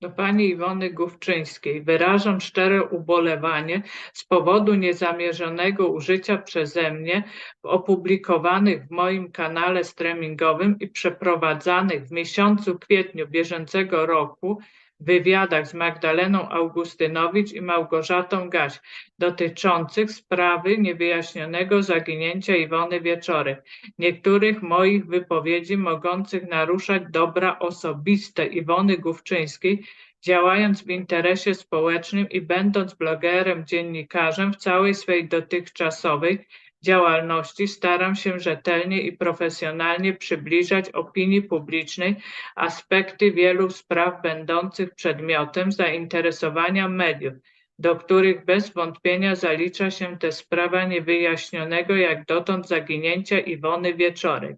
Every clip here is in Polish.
Do pani Iwony Główczyńskiej. Wyrażam szczere ubolewanie z powodu niezamierzonego użycia przeze mnie w opublikowanych w moim kanale streamingowym i przeprowadzanych w miesiącu kwietniu bieżącego roku wywiadach z Magdaleną Augustynowicz i Małgorzatą Gaś dotyczących sprawy niewyjaśnionego zaginięcia Iwony Wieczory, niektórych moich wypowiedzi mogących naruszać dobra osobiste Iwony Główczyńskiej, działając w interesie społecznym i będąc blogerem, dziennikarzem w całej swej dotychczasowej działalności staram się rzetelnie i profesjonalnie przybliżać opinii publicznej aspekty wielu spraw będących przedmiotem zainteresowania mediów, do których bez wątpienia zalicza się też sprawa niewyjaśnionego jak dotąd zaginięcia Iwony Wieczorek.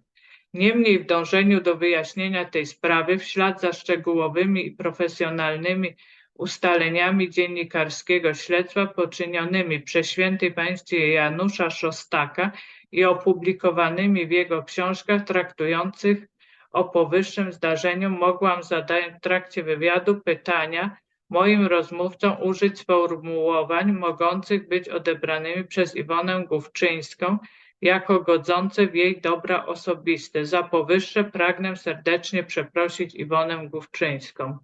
Niemniej w dążeniu do wyjaśnienia tej sprawy, w ślad za szczegółowymi i profesjonalnymi ustaleniami dziennikarskiego śledztwa poczynionymi przez świętej państwie Janusza Szostaka i opublikowanymi w jego książkach traktujących o powyższym zdarzeniu, mogłam zadając w trakcie wywiadu pytania moim rozmówcom użyć sformułowań mogących być odebranymi przez Iwonę Główczyńską jako godzące w jej dobra osobiste. Za powyższe pragnę serdecznie przeprosić Iwonę Główczyńską.